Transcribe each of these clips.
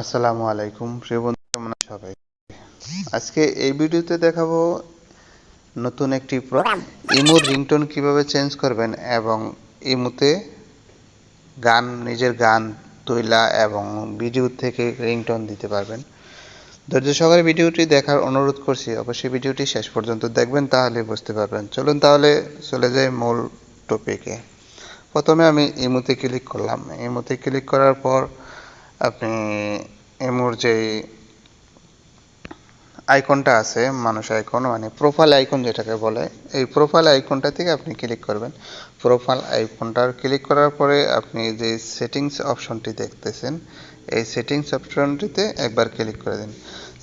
আসসালামু আলাইকুম। প্রিয় বন্ধু কেমন সবাই? আজকে এই ভিডিওতে দেখাবো নতুন একটি ইমোর রিংটোন কীভাবে চেঞ্জ করবেন এবং ইমোতে গান নিজের গান তৈলা এবং ভিডিও থেকে রিংটোন দিতে পারবেন। ধৈর্য সহকারে ভিডিওটি দেখার অনুরোধ করছি। অবশ্যই ভিডিওটি শেষ পর্যন্ত দেখবেন তাহলে বুঝতে পারবেন। চলুন তাহলে চলে যাই মূল টপিকে প্রথমে আমি ইমোতে ক্লিক করলাম। ইমোতে ক্লিক করার পর আপনি এমুর যে আইকনটা আছে, মানুষ আইকন মানে প্রোফাইল আইকন যেটাকে বলে, এই প্রোফাইল আইকনটা থেকে আপনি ক্লিক করবেন। প্রোফাইল আইকনটার ক্লিক করার পরে আপনি যে সেটিংস অপশনটি দেখতেছেন, এই সেটিংস অপশনটিতে একবার ক্লিক করে দিন।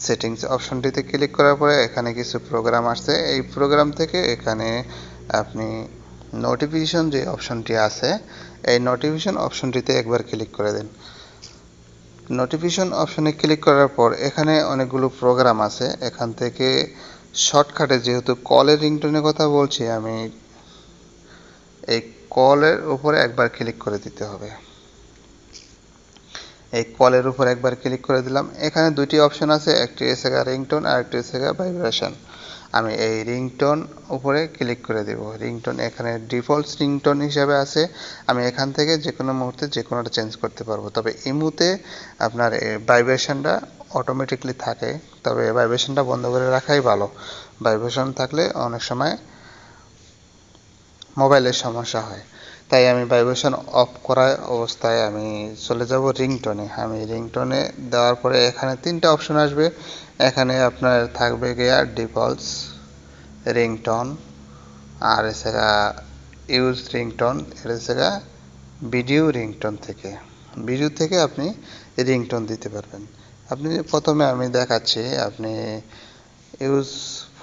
সেটিংস অপশনটিতে ক্লিক করার পরে এখানে কিছু প্রোগ্রাম আসছে। এই প্রোগ্রাম থেকে এখানে আপনি নোটিফিকেশন যে অপশনটি আছে, এই নোটিফিকেশন অপশনটিতে একবার ক্লিক করে দিন। নোটিফিকেশন অপশনে ক্লিক করার পর এখানে অনেকগুলো প্রোগ্রাম আছে। এখান থেকে শর্টকাটে যেহেতু কলের রিংটোনের কথা বলছি, আমি এই কলের উপরে একবার ক্লিক করে দিতে হবে। এই কলের উপর একবার ক্লিক করে দিলাম। এখানে দুটি অপশন আছে, একটি এসে রিংটোন আর একটি এসে ভাইব্রেশন আমি এই রিংটোন উপরে ক্লিক করে দেব। রিংটোন এখানে ডিফল্ট রিংটোন হিসাবে আছে। আমি এখান থেকে যে কোনো মুহূর্তে যে কোনোটা চেঞ্জ করতে পারব। তবে ইমুতে আপনার ভাইব্রেশনটা অটোমেটিকলি থাকে। তবে ভাইব্রেশনটা বন্ধ করে রাখাই ভালো। ভাইব্রেশন থাকলে অনেক সময় মোবাইলের সমস্যা হয়। তাই আমি ভাইব্রেশন অফ করা অবস্থায় আমি চলে যাব রিংটোনে আমি রিংটোনে দেওয়ার পরে এখানে তিনটা অপশন আসবে। এখানে আপনার থাকবে গিয়া ডিফল্টস রিংটোন আর এছাড়া ইউজ রিংটোন এর এছাড়া ভিডিও রিংটোন থেকে। ভিডিও থেকে আপনি রিংটোন দিতে পারবেন। আপনি প্রথমে আমি দেখাচ্ছি, আপনি ইউজ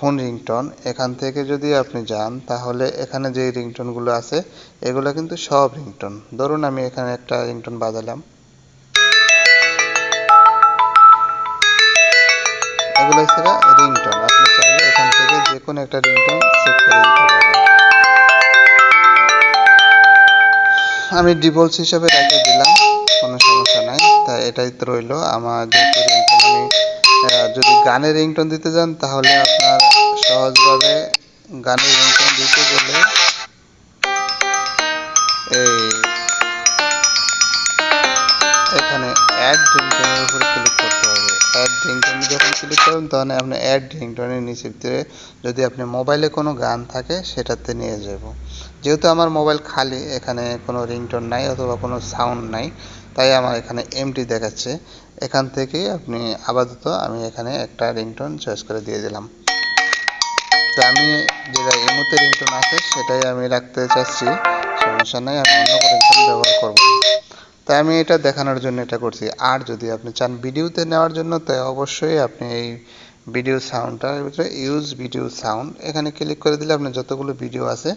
ফোন রিংটোন, এখান থেকে যদি আপনি যান, তাহলে এখানে যে রিংটোনগুলো আছে, এগুলো কিন্তু সব রিংটোন। ধরুন আমি এখানে একটা রিংটোন বাজালাম। এগুলো হচ্ছে রিংটোন। আপনি চাইলে এখান থেকে যে কোনো একটা রিংটোন সেট করে আমি ডিভোলস হিসাবে রেখে দিলাম, কোনো সমস্যা নাই। তাই এটাই তো রইল আমার যেহেতু রিংটোন, আমি যদি গানের রিংটোন দিতে যান, তাহলে আপনার সহজভাবে গানের রিংটোন দিতে গেলে এই এখানে অ্যাড রিংটোনের উপর ক্লিক করতে হবে। অ্যাড রিংটোনে যখন ক্লিক করবেন তখন আপনি অ্যাড রিংটোনের নিচে যদি আপনি মোবাইলে কোনো গান থাকে, সেটাতে নিয়ে যাব। যেহেতু আমার মোবাইল খালি, এখানে কোনো রিংটোন নাই অথবা কোনো সাউন্ড নাই, তাই আমার এখানে এমটি দেখাচ্ছে। এখান থেকে আপনি আপাতত আমি এখানে একটা রিংটোন চয়েস করে দিয়ে দিলাম। তো আমি যেটা এই মুহূর্তে রিংটোন আছে, সেটাই আমি রাখতে চাচ্ছি। সমস্যা নাই, আমি অন্য রিংটোন ব্যবহার করব তাই আমি এটা দেখানোর জন্য এটা করছি। আর যদি আপনি চান ভিডিওতে নেওয়ার জন্য তাই অবশ্যই আপনি এই ভিডিও সাউন্ডটার ভিতরে ইউজ ভিডিও সাউন্ড এখানে ক্লিক করে দিলে আপনার যতগুলো ভিডিও আছে,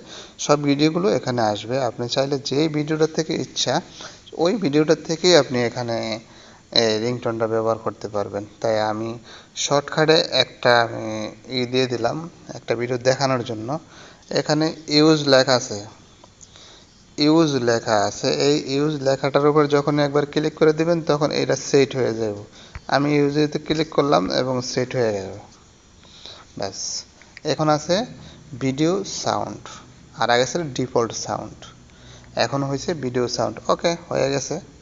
সব ভিডিওগুলো এখানে আসবে। আপনি চাইলে যেই ভিডিওটার থেকে ইচ্ছা, ওই ভিডিওটার থেকেই আপনি এখানে রিংটোনটা ব্যবহার করতে পারবেন। তাই আমি শর্টকাটে একটা আমি ই দিয়ে দিলাম, একটা ভিডিও দেখানোর জন্য। এখানে ইউজ লেখা আছে। ইউজ লেখা আছে। এই ইউজ লেখাটার উপর যখন একবার ক্লিক করে দিবেন, তখন এটা সেট হয়ে যাবে। আমি ইউজেতে ক্লিক করলাম এবং সেট হয়ে গেল। ব্যাস। এখন আছে ভিডিও সাউন্ড আর আগে ছিল ডিফল্ট সাউন্ড এখন হয়েছে ভিডিও সাউন্ড ওকে হয়ে গেছে।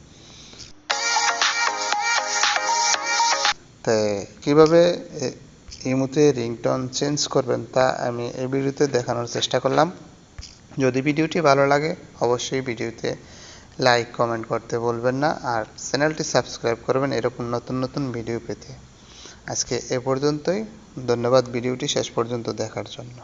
তো কীভাবে ইমুতে রিংটোন চেঞ্জ করবেন তা আমি এই ভিডিওতে দেখানোর চেষ্টা করলাম। যদি ভিডিওটি ভালো লাগে, অবশ্যই ভিডিওতে লাইক, কমেন্ট করতে বলবেন না আর চ্যানেলটি সাবস্ক্রাইব করবেন এরকম নতুন নতুন ভিডিও পেতে। আজকে এ পর্যন্তই, ধন্যবাদ ভিডিওটি শেষ পর্যন্ত দেখার জন্য।